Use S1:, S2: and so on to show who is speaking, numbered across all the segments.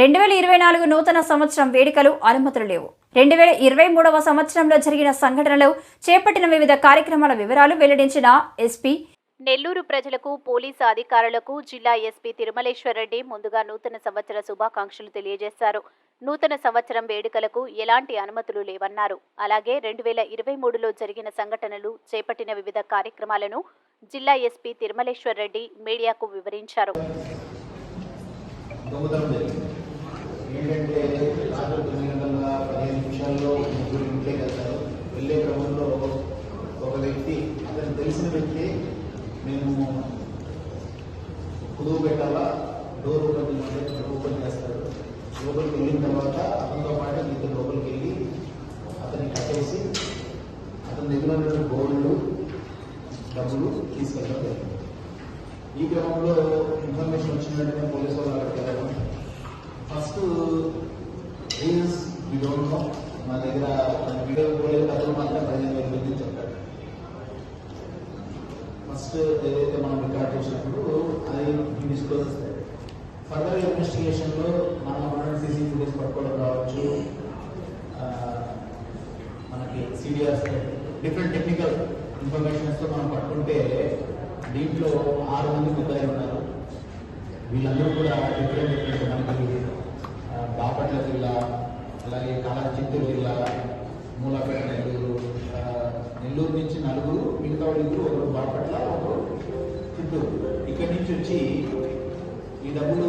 S1: రెండు వేల ఇరవై నాలుగు నూతన సంవత్సరం వేడుకలు అనుమతులు లేవు. రెండు వేల ఇరవై మూడవ సంవత్సరంలో జరిగిన సంఘటనలు చేపట్టిన వివిధ కార్యక్రమాల వివరాలు వెల్లడించిన ఎస్పీ నెల్లూరు ప్రజలకు పోలీసు అధికారులకు జిల్లా ఎస్పీ తిరుమలేశ్వర్ రెడ్డి ముందుగా నూతన సంవత్సర శుభాకాంక్షలు తెలియజేశారు. నూతన సంవత్సరం వేడుకలకు ఎలాంటి అనుమతులు లేవన్నారు. అలాగే రెండు వేల ఇరవై మూడులో జరిగిన సంఘటనలు చేపట్టిన వివిధ కార్యక్రమాలను జిల్లా ఎస్పీ తిరుమలేశ్వర్ రెడ్డి మీడియాకు వివరించారు.
S2: దొంగతనం జరిగింది. ఏంటంటే రాత్రి తొమ్మిది గంటల పదిహేను నిమిషాల్లో ముగ్గురు ఇంట్లోకి వెళ్తారు వెళ్ళే క్రమంలో ఒక వ్యక్తి అతను తెలిసిన వ్యక్తి మేము కుదువు పెట్టాలా? డోర్ ఓపెన్ చేయమంటే ఓపెన్ చేస్తాడు లోపలికి వెళ్ళిన తర్వాత అతనితో పాటు ఇద్దరు లోపలికి వెళ్ళి అతన్ని కట్టేసి అతని దగ్గర ఉన్న గోల్డ్ డబ్బులు తీసుకెళ్ళడం జరిగింది. ఈ క్రమంలో ఇన్ఫర్మేషన్ వచ్చిన వెంటనే పోలీసు వాళ్ళు అక్కడికి వెళ్ళడం first reasons we don't know మా దగ్గర వీడియో పోలేదు కథలు మాత్రం పదిహేను వేల మంది చెప్పారు ఫస్ట్ ఏదైతే మనం రికార్డ్ చేసినప్పుడు అది డిస్క్లోజ్ ఫర్దర్ ఇన్వెస్టిగేషన్లో మనం ఉన్న సీసీ ఫుటేజ్ పట్టుకోవడం కావచ్చు. మనకి సిడిఆర్స్ డిఫరెంట్ టెక్నికల్ ఇన్ఫర్మేషన్స్తో మనం పట్టుకుంటే దీంట్లో ఆరు మంది ముద్దాయి ఉన్నారు. వీళ్ళందరూ కూడా డిఫరెంట్ డిఫరెంట్ మనకి బాపట్ల జిల్లా అలాగే కళా చిత్తూరు జిల్లా మూలపేట నెల్లూరు నెల్లూరు నుంచి నలుగురు మిగతా ఇద్దరు ఒకరు బాపట్ల ఒకరు చుట్టూ ఇక్కడి నుంచి వచ్చి ఈ డబ్బులు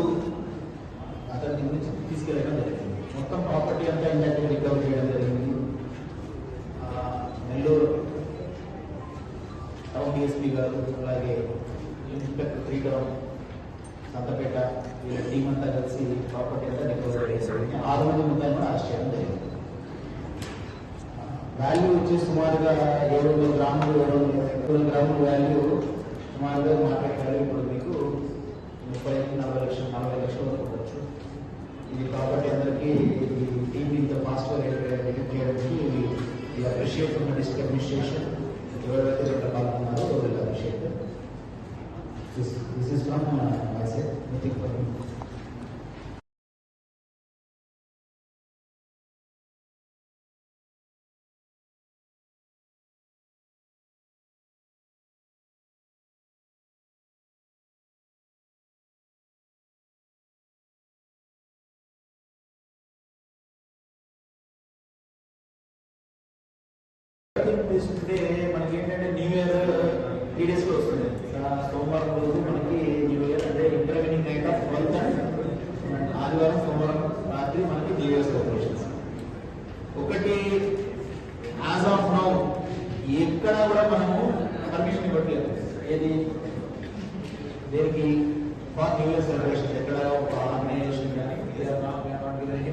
S2: అతని నుంచి తీసుకెళ్ళడం జరిగింది. మొత్తం ప్రాపర్టీ అంతా ఇందాక రికవర్ చేయడం జరిగింది. నెల్లూరు టౌన్ డిఎస్పీ గారు అలాగే ఇన్స్పెక్టర్ త్రీ సంతపేట వీళ్ళ టీం అంతా కలిసి ప్రాపర్టీ అంతా రికవర్ చేసింది ఆరు మంది ముందని కూడా అరెస్ట్ చేయడం జరిగింది. వాల్యూ వచ్చి సుమారుగా ఏడు వందల గ్రాములు ఏడు వందల ఏడు వందల గ్రాముల వాల్యూ సుమారుగా మార్కెట్ వాల్యూ ఇప్పుడు మీకు ముప్పై నలభై లక్షలు నలభై లక్షలు వరకు ఉండొచ్చు. ఇది కాబట్టి అందరికీ ఈ టీం ఇంత ఫాస్ట్గా రిటర్న్ చేయడానికి ఇది అప్రిషియేట్ ఉన్న డిస్ట్రిక్ట్ అడ్మినిస్ట్రేషన్ ఎవరైతే దీంట్లో పాల్గొన్నారో వీళ్ళు appreciate this is from my side nothing తీసుకుంటే మనకి ఏంటంటే న్యూ ఇయర్ త్రీ డేస్లో వస్తుంది సోమవారం రోజు మనకి న్యూ ఇయర్ అంటే intervening night of twelfth and ఆదివారం సోమవారం రాత్రి మనకి న్యూ ఇయర్ సెలబ్రేషన్స్ ఒకటి యాజ్ ఆఫ్ నౌ ఎక్కడ కూడా మనము పర్మిషన్ ఇవ్వట్లేదు. ఏది? దేనికి? ఫార్ న్యూ ఇయర్ సెలబ్రేషన్ ఎక్కడ? ఒక ఆర్గనైజేషన్ కానీ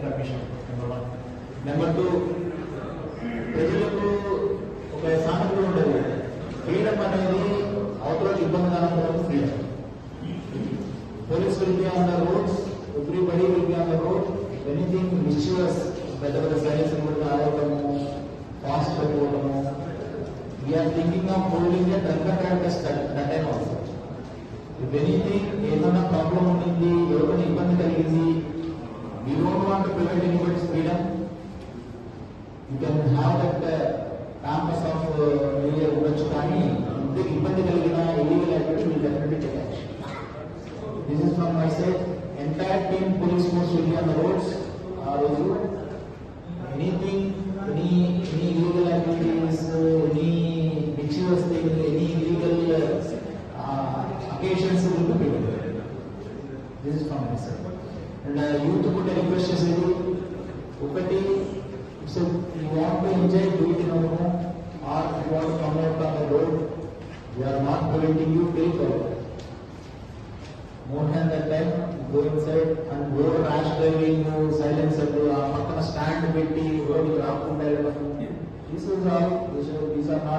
S2: permission number one number two ప్రజలకు ఒక సామెత ఉండదు ఫ్రీడమ్ అనేది అవతల ఇబ్బంది కానప్పుడు freedom police will be on the roads everybody will be on the road anything misuse పెద్ద పెద్ద సైన్స్ కూడా ఆడటము fast అయిపోవటము we are thinking of holding a drunker characters that time also if anything ఏదైనా problem ఉండింది ఎవరికైనా ఇబ్బంది కలిగింది we don't want prevent anybody's freedom you can have that campus of new year ఉండొచ్చు కానీ ఇంత ఇబ్బంది కలిగిన illegal activity will definitely take action this is from my side entire team police force will be on the roads ఆ రోజు anything any any illegal activities any mixtures any illegal occasions will be prevented this is from my side and youth కూడా request చేసేది ఒకటి so you want to enjoy do continue paper. More than the pen, go inside and go rash there in your driving, no silencer, no stand with the road, you have to This is how, these are not.